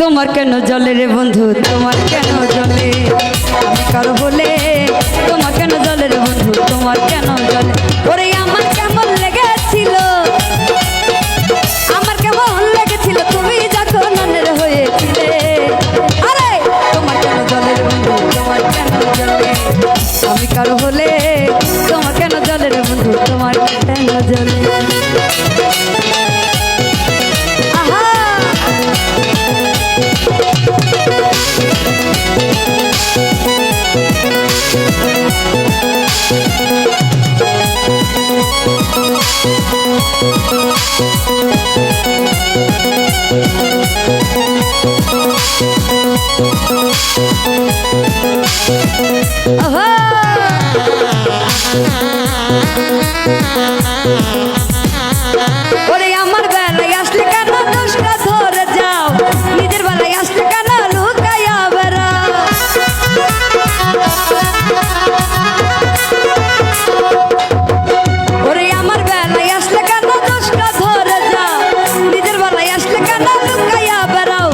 তোমার কেন জলে রে বন্ধু? তোমার কেন জলে? কারও বলে ওরে আমার বেলায় আসলে কেন দোষটা ধরে যাও? নিজের বেলায় আসলে কেন লুকাইয়া বেড়াও? ওরে আমার বেলায় আসলে কেন দোষটা ধরে যাও? নিজের বেলায় আসলে কেন লুকাইয়া বেড়াও?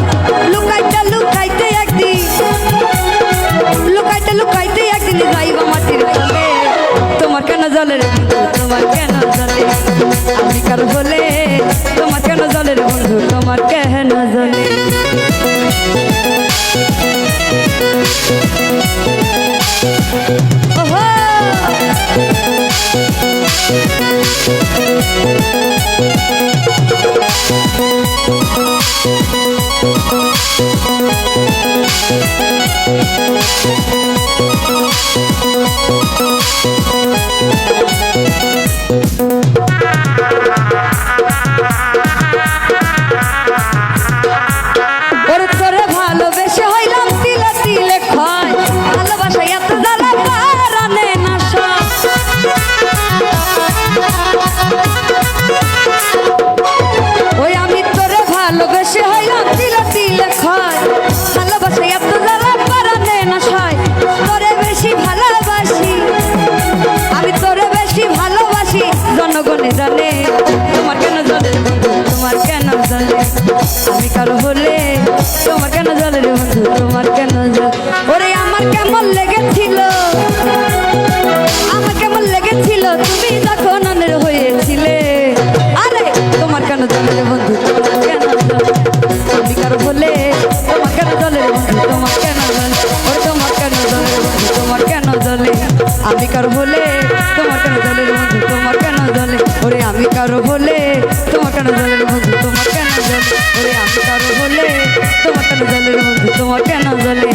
লুকাইতে লুকাইতে একদিন, লুকাইতে লুকাইতে একদিন যাইবা মাটির কেন জলের বন্ধু? তোমার কেন জলে? আমি কার বলে তোমার কেন জলের বন্ধু? তোমার কেন জলে? ওহো! ওরে জনগণে জানে তোমার কেন জলে বন্ধু তোমার কেন জলে আমি কারও হলে তোমার কেন জলে বন্ধু তোমার কেন জল ওরে আমার কেমন লেগেছিল আমার কেমন লেগেছিল তুমি যখন অনের হয়েছিলে আরে তোমার কেন জলে বন্ধু তোমার কেন জলে আমি কারও হলে তোমার কেন জলে বন্ধু তোমার কেন জলে ওরে তোমার কেন জলে তোমার কেন জলে আমি কারও বলে তোমার কেন জলে কারও বলে তোমার কেন জলের বন্ধু, তোমার কেন জলে? আমি কারও বলে তোমার কেন জলের বন্ধু, তোমার কেন জলে?